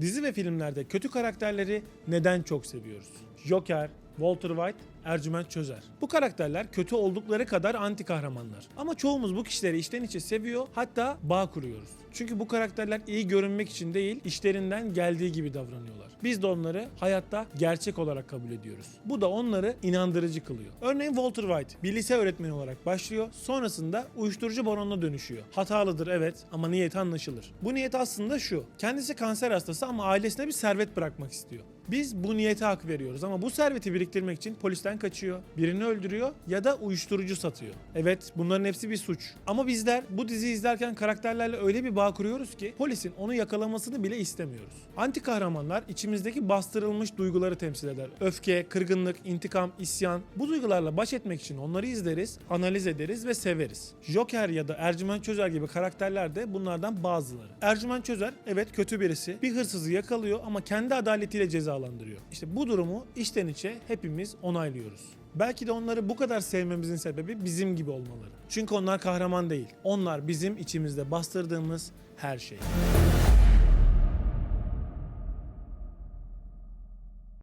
Dizi ve filmlerde kötü karakterleri neden çok seviyoruz? Joker, Walter White, Ercüment Çözer. Bu karakterler kötü oldukları kadar anti kahramanlar. Ama çoğumuz bu kişileri içten içe seviyor hatta bağ kuruyoruz. Çünkü bu karakterler iyi görünmek için değil, işlerinden geldiği gibi davranıyorlar. Biz de onları hayatta gerçek olarak kabul ediyoruz. Bu da onları inandırıcı kılıyor. Örneğin Walter White bir lise öğretmeni olarak başlıyor, sonrasında uyuşturucu baronuna dönüşüyor. Hatalıdır evet ama niyeti anlaşılır. Bu niyet aslında şu. Kendisi kanser hastası ama ailesine bir servet bırakmak istiyor. Biz bu niyete hak veriyoruz ama bu serveti biriktirmek için polisten kaçıyor, birini öldürüyor ya da uyuşturucu satıyor. Evet bunların hepsi bir suç. Ama bizler bu diziyi izlerken karakterlerle öyle bir bağ kuruyoruz ki polisin onu yakalamasını bile istemiyoruz. Anti kahramanlar içimizdeki bastırılmış duyguları temsil eder. Öfke, kırgınlık, intikam, isyan. Bu duygularla baş etmek için onları izleriz, analiz ederiz ve severiz. Joker ya da Ercüment Çözer gibi karakterler de bunlardan bazıları. Ercüment Çözer evet kötü birisi. Bir hırsızı yakalıyor ama kendi adaletiyle cezalandırıyor. İşte bu durumu içten içe hepimiz onaylıyoruz. Belki de onları bu kadar sevmemizin sebebi bizim gibi olmaları. Çünkü onlar kahraman değil. Onlar bizim içimizde bastırdığımız her şey.